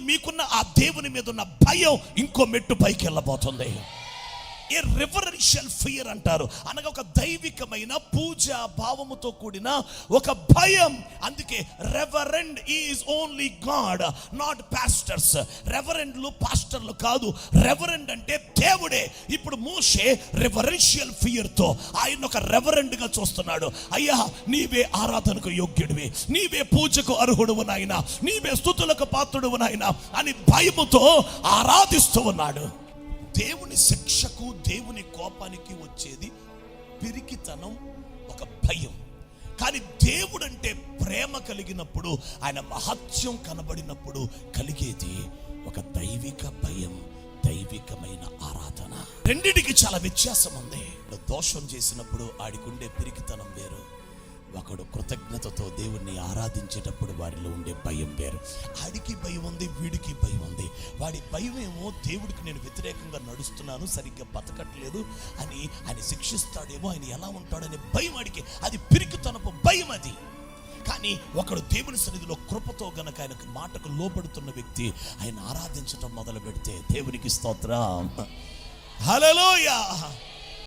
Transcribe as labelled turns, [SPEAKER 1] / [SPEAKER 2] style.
[SPEAKER 1] మీకున్న ఆ దేవుని మీద ఉన్న భయం ఇంకో మెట్టు పైకి వెళ్ళబోతుంది ఏ రెవరెన్షియల్ ఫియర్ అంటారు. అనగా ఒక దైవికమైన పూజ భావముతో కూడిన ఒక భయం. అందుకే reverend is only God not pastors రెవరెండ్లు పాస్టర్లు కాదు. రెవరెండ్ అంటే దేవుడే. ఇప్పుడు మూసే రెవరెన్షియల్ ఫియర్తో ఆయన ఒక రెవరెండ్గా చూస్తున్నాడు. అయ్యా నీవే ఆరాధనకు యోగ్యుడివి. నీవే పూజకు అర్హుడువు నాయన. నీవే స్థుతులకు పాత్రుడువు నాయన అని భయముతో ఆరాధిస్తూ ఉన్నాడు. దేవుని శిక్షకు దేవుని కోపానికి వచ్చేది పిరికితనం ఒక భయం. కానీ దేవుడు అంటే ప్రేమ కలిగినప్పుడు ఆయన మహత్యం కనబడినప్పుడు కలిగేది ఒక దైవిక భయం దైవికమైన ఆరాధన. రెండిటికి చాలా వ్యత్యాసం ఉంది. దోషం చేసినప్పుడు ఆడికుండే పిరికితనం వేరు. ఒకడు కృతజ్ఞతతో దేవుణ్ణి ఆరాధించేటప్పుడు వారిలో ఉండే భయం వేరు. ఆడికి భయం ఉంది వీడికి భయం ఉంది. వాడి భయం ఏమో దేవుడికి నేను వ్యతిరేకంగా నడుస్తున్నాను సరిగ్గా బతకట్లేదు అని ఆయన శిక్షిస్తాడేమో ఆయన ఎలా ఉంటాడనే భయం వాడికి అది పిరికితనపు భయం అది. కానీ ఒకడు దేవుని సన్నిధిలో కృపతో గనక ఆయనకు మాటకు లోపడుతున్న వ్యక్తి ఆయన ఆరాధించటం మొదలు పెడితే దేవునికి స్తోత్రం. హల్లెలూయా!